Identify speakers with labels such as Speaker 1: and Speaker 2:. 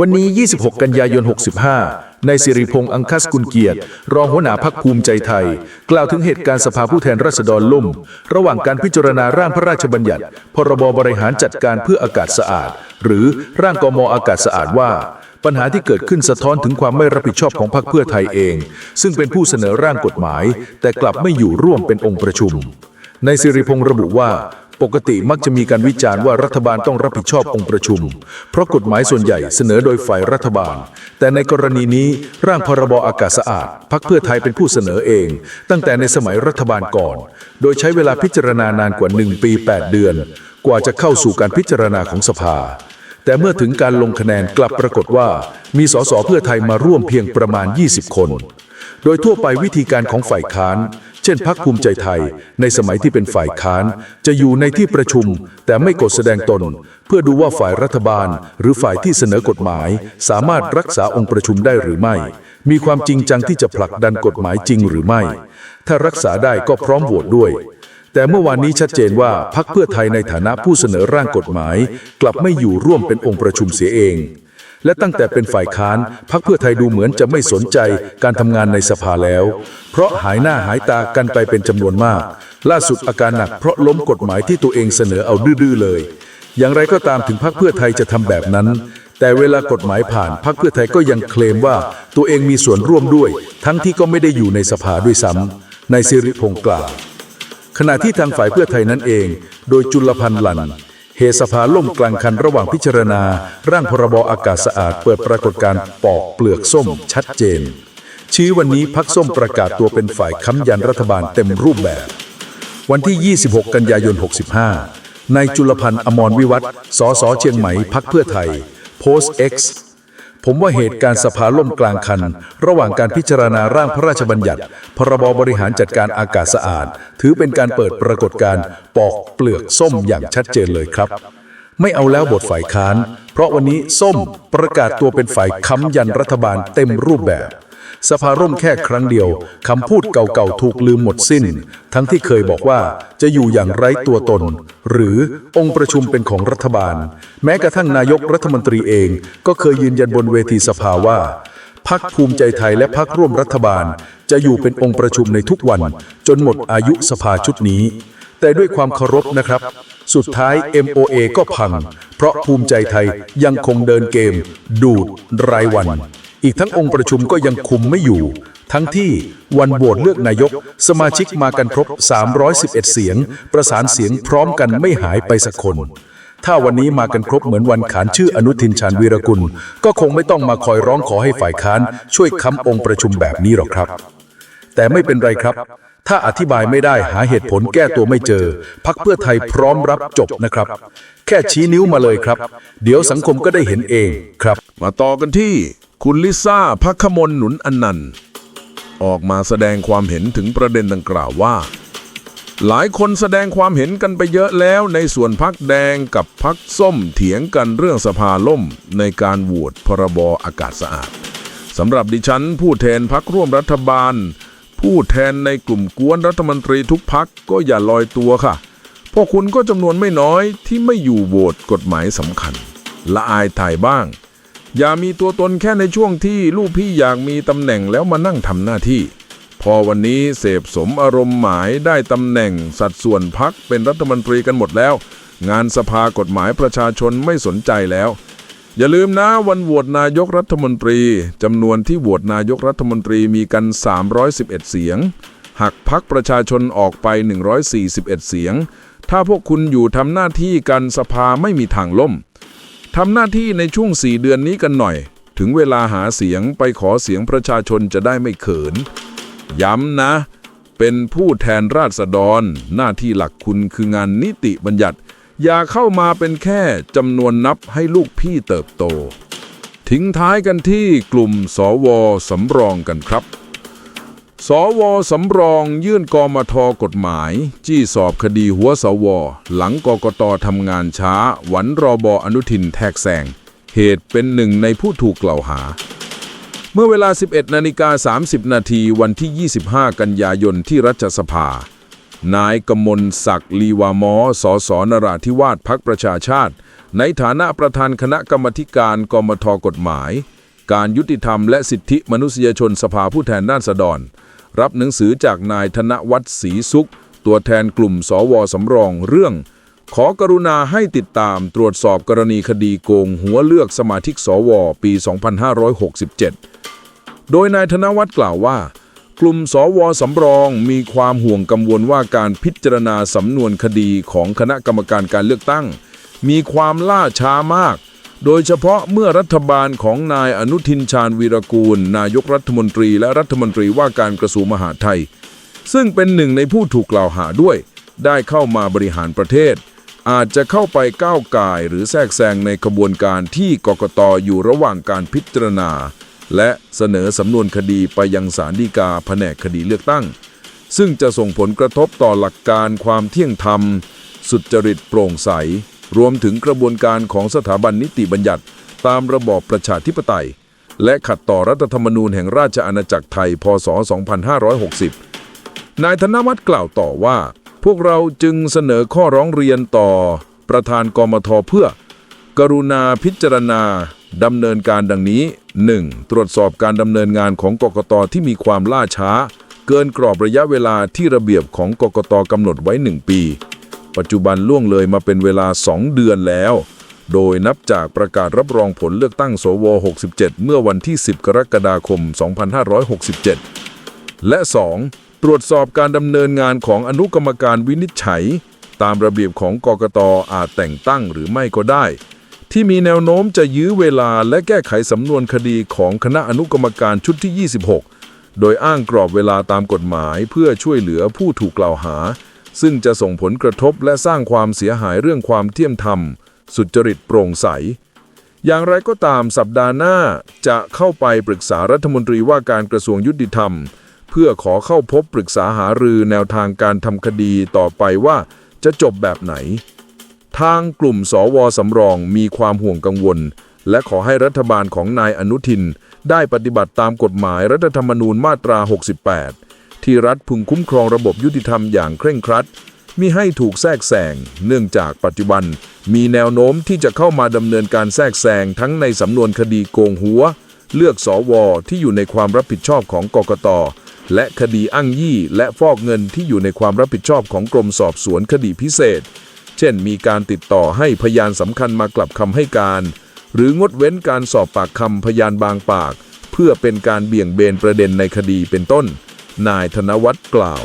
Speaker 1: วันนี้ 26 กันยายน 65ในสิริพงษ์อังคัสกุลเกียรติ รองหัวหน้าพักภูมิใจไทย กล่าวถึงเหตุการณ์สภาผู้แทนราษฎรล่ม ระหว่างการพิจารณาร่างพระราชบัญญัติ พรบบริหารจัดการเพื่ออากาศสะอาด หรือร่างกมอากาศสะอาดว่าปัญหาที่เกิดขึ้นสะท้อนถึงความไม่รับผิดชอบของพรรคเพื่อไทยเอง ซึ่งเป็นผู้เสนอร่างกฎหมาย แต่กลับไม่อยู่ร่วมเป็นองค์ประชุมในสิริพงษ์ระบุว่า ปกติมักจะมีการวิจารณ์ว่ารัฐบาลต้องรับผิดชอบองค์ประชุม เพราะกฎหมายส่วนใหญ่เสนอโดยฝ่ายรัฐบาล แต่ในกรณีนี้ร่างพรบอากาศสะอาดพักเพื่อไทยเป็นผู้เสนอเอง ตั้งแต่ในสมัยรัฐบาลก่อน โดยใช้เวลาพิจารณานานกว่า 1 ปี 8 เดือน กว่าจะเข้าสู่การพิจารณาของสภา แต่เมื่อถึงการลงคะแนนกลับปรากฏว่า มีสสเพื่อไทยมาร่วมเพียงประมาณ 20 คน โดยทั่วไปวิธีการของฝ่ายค้าน ช่นพักภูมิใจไทย ในสมัยที่เป็นฝ่ายค้าน จะอยู่ในที่ประชุม แต่ไม่กดแสดงตน เพื่อดูว่าฝ่ายรัฐบาล หรือฝ่ายที่เสนอกฎหมาย สามารถรักษาองค์ประชุมได้หรือไม่ มีความจริงจังที่จะผลักดันกฎหมายจริงหรือไม่ ถ้ารักษาได้ก็พร้อมโหวตด้วยแต่เมื่อวานนี้ชัดเจนว่าพักเพื่อไทยในฐานะผู้เสนอร่างกฎหมาย กลับไม่อยู่ร่วมเป็นองค์ประชุมเสียเอง และตั้งแต่เป็นฝ่ายค้านพักเพื่อไทยดูเหมือนจะไม่สนใจการทำงานในสภาแล้ว เพราะหายหน้าหายตากันไปเป็นจำนวนมาก ล่าสุดอาการหนักเพราะล้มกฎหมายที่ตัวเองเสนอเอาดื้อๆเลย อย่างไรก็ตามถึงพักเพื่อไทยจะทำแบบนั้น แต่เวลากฎหมายผ่านพักเพื่อไทยก็ยังเคลมว่าตัวเองมีส่วนร่วมด้วย ทั้งที่ก็ไม่ได้อยู่ในสภาด้วยซ้ำในสิริพงษ์กล่าวขณะที่ทางฝ่ายเพื่อไทยนั้นเอง โดยจุลพันธ์หลัน เหตุสภาล่มกลางคันระหว่างพิจารณา ร่างพรบอากาศสะอาด เปิดปรากฏการณ์ปอกเปลือกส้มชัดเจน ชี้วันนี้พักส้มประกาศตัวเป็นฝ่ายค้ำยันรัฐบาลเต็มรูปแบบ วันที่ 26 กันยายน 65นายจุลพันธ์อมรวิวัฒน์สสเชียงใหม่พักเพื่อไทย โพสต์ X ผมว่าเหตุการณ์สภาล่มกลางคัน ระหว่างการพิจารณาร่างพระราชบัญญัติ พรบบริหารจัดการอากาศสะอาด ถือเป็นการเปิดปรากฏการณ์ปอกเปลือกส้มอย่างชัดเจนเลยครับ ไม่เอาแล้วบทฝ่ายค้าน เพราะวันนี้ส้มประกาศตัวเป็นฝ่ายค้ำยันรัฐบาลเต็มรูปแบบ สภาร่มแค่ครั้งเดียวคำพูดเก่าๆถูกลืมหมดสิ้น ทั้งที่เคยบอกว่าจะอยู่อย่างไร้ตัวตน หรือองค์ประชุมเป็นของรัฐบาล แม้กระทั่งนายกรัฐมนตรีเอง ก็เคยยืนยันบนเวทีสภาว่าพักภูมิใจไทยและพักร่วมรัฐบาล จะอยู่เป็นองค์ประชุมในทุกวัน จนหมดอายุสภาชุดนี้ แต่ด้วยความเคารพนะครับ สุดท้าย MOA ก็พัง เพราะภูมิใจไทยยังคงเดินเกม ดูดรายวัน อีกทั้งองค์ประชุมก็ยังคุมไม่อยู่ ทั้งที่วันโหวตเลือกนายก สมาชิกมากันครบ 311 เสียง ประสานเสียงพร้อมกันไม่หายไปสักคน ถ้าวันนี้มากันครบเหมือนวันขานชื่ออนุทินชาญวีรกุล ก็คงไม่ต้องมาคอยร้องขอให้ฝ่ายค้าน ช่วยค้ำองค์ประชุมแบบนี้หรอกครับ แต่ไม่เป็นไรครับถ้าอธิบายไม่ได้หาเหตุผลแก้ตัวไม่เจอ พักเพื่อไทยพร้อมรับจบนะครับ แค่ชี้นิ้วมาเลยครับ เดี๋ยวสังคมก็ได้เห็นเองครับ
Speaker 2: มาต่อกันที่ คุณลิซ่าพักขมลหนุนอนันต์ ออกมาแสดงความเห็นถึงประเด็นดังกล่าวว่า หลายคนแสดงความเห็นกันไปเยอะแล้วในส่วนพักแดงกับพักส้มเถียงกันเรื่องสภาล่มในการโหวตพรบอากาศสะอาดสำหรับดิฉัน ผู้แทนพักร่วมรัฐบาล ผู้แทนในกลุ่มกวนรัฐมนตรีทุกพักก็อย่าลอยตัวค่ะ พวกคุณก็จำนวนไม่น้อยที่ไม่อยู่โหวตกฎหมายสำคัญ ละอายถ่ายบ้าง อย่ามีตัวตนแค่ในช่วงที่ลูกพี่อยากมีตำแหน่งแล้วมานั่งทำหน้าที่ พอวันนี้เสพสมอารมณ์หมายได้ตำแหน่ง สัดส่วนพักเป็นรัฐมนตรีกันหมดแล้ว งานสภากฎหมายประชาชนไม่สนใจแล้ว อย่าลืมนะวันโหวตนายกรัฐมนตรีจำนวนที่โหวตนายกรัฐมนตรีมีกัน 311 เสียงหักพักประชาชนออกไป 141 เสียง ถ้าพวกคุณอยู่ทำหน้าที่กันสภาไม่มีทางล่ม ทำหน้าที่ในช่วง 4 เดือนนี้กันหน่อย ถึงเวลาหาเสียงไปขอเสียงประชาชนจะได้ไม่เขิน ย้ำนะ เป็นผู้แทนราษฎร หน้าที่หลักคุณคืองานนิติบัญญัติ อย่าเข้ามาเป็นแค่จำนวนนับให้ลูกพี่เติบโต ทิ้งท้ายกันที่กลุ่มสวสำรองกันครับ สวสำรองยื่นกมทกฎหมาย จี้สอบคดีหัวสว หลังกกตทำงานช้า หวันรอบออนุทินแทกแซงเหตุเป็นหนึ่งในผู้ถูกกล่าวหา เมื่อเวลา 11นาฬิกา30 นาทีวันที่ 25 กันยายนที่รัฐสภา นายกมลศักดิ์ลีวามอสสนราธิวาสพักประชาชาติ ในฐานะประธานคณะกรรมธิการกมทกฎหมาย การยุติธรรมและสิทธิมนุษยชนสภาผู้แทนราษฎร รับหนังสือจากนายธนวัฒน์ศรีสุข ตัวแทนกลุ่มสวสำรองเรื่อง ขอกรุณาให้ติดตามตรวจสอบกรณีคดีโกง หัวเลือกสมาชิกสว ปี 2567 โดยนายธนวัฒน์กล่าวว่า กลุ่มสวสำรองมีความห่วงกังวลว่าการพิจารณาสำนวนคดีของคณะกรรมการการเลือกตั้ง มีความล่าช้ามาก โดยเฉพาะเมื่อรัฐบาลของนายอนุทินชาญวีรกูล นายกรัฐมนตรีและรัฐมนตรีว่าการกระทรวงมหาดไทย ซึ่งเป็นหนึ่งในผู้ถูกกล่าวหาด้วย ได้เข้ามาบริหารประเทศ อาจจะเข้าไปก้าวไก่หรือแทรกแซงในกระบวนการที่กกตอยู่ระหว่างการพิจารณา และเสนอสำนวนคดีไปยังศาลฎีกาแผนกคดีเลือกตั้ง ซึ่งจะส่งผลกระทบต่อหลักการความเที่ยงธรรม สุจริตโปร่งใส รวมถึงกระบวนการของสถาบันนิติบัญญัติ ตามระบอบประชาธิปไตย และขัดต่อรัฐธรรมนูญแห่งราชอาณาจักรไทย พศ 2560 นายธนวัฒน์กล่าวต่อว่า พวกเราจึงเสนอข้อร้องเรียนต่อ ประธานกมทเพื่อ กรุณาพิจารณาดำเนินการดังนี้ 1. ตรวจสอบการดำเนินงานของกกตที่มีความล่าช้า เกินกรอบระยะเวลาที่ระเบียบของกกตกำหนดไว้ 1 ปี ปัจจุบันล่วงเลยมาเป็นเวลา 2 เดือนแล้ว โดยนับจากประกาศรับรองผลเลือกตั้งสว 67 เมื่อวันที่ 10 กรกฎาคม 2567 และ 2. ตรวจสอบการดำเนินงานของอนุกรรมการวินิจฉัย ตามระเบียบของกกตอาจแต่งตั้งหรือไม่ก็ได้ ที่มีแนวโน้มจะยื้อเวลาและแก้ไขสำนวนคดีของคณะอนุกรรมการชุดที่ 26โดยอ้างกรอบเวลาตามกฎหมายเพื่อช่วยเหลือผู้ถูกกล่าวหา ซึ่งจะส่งผลกระทบและสร้างความเสียหายเรื่องความเที่ยมธรรม สุจริตโปร่งใส อย่างไรก็ตามสัปดาห์หน้าจะเข้าไปปรึกษารัฐมนตรีว่าการกระทรวงยุติธรรม เพื่อขอเข้าพบปรึกษาหารือแนวทางการทำคดีต่อไปว่าจะจบแบบไหน ทางกลุ่มสวสำรองมีความห่วงกังวล และขอให้รัฐบาลของนายอนุทิน ได้ปฏิบัติตามกฎหมายรัฐธรรมนูญมาตรา 68 ที่รัฐพึงคุ้มครองระบบยุติธรรมอย่างเคร่งครัดมิให้ถูกแทรกแซงเนื่องจากปัจจุบัน มีแนวโน้มที่จะเข้ามาดำเนินการแทรกแซงทั้งในสำนวนคดีโกงหัว เลือกสวที่อยู่ในความรับผิดชอบของกกตและคดีอ้างยี่และฟอกเงินที่อยู่ในความรับผิดชอบของกรมสอบสวนคดีพิเศษ เช่น มีการติดต่อให้พยานสำคัญมากลับคำให้การ หรืองดเว้นการสอบปากคำพยานบางปาก เพื่อเป็นการเบี่ยงเบนประเด็นในคดีเป็นต้น นายธนวัฒน์กล่าว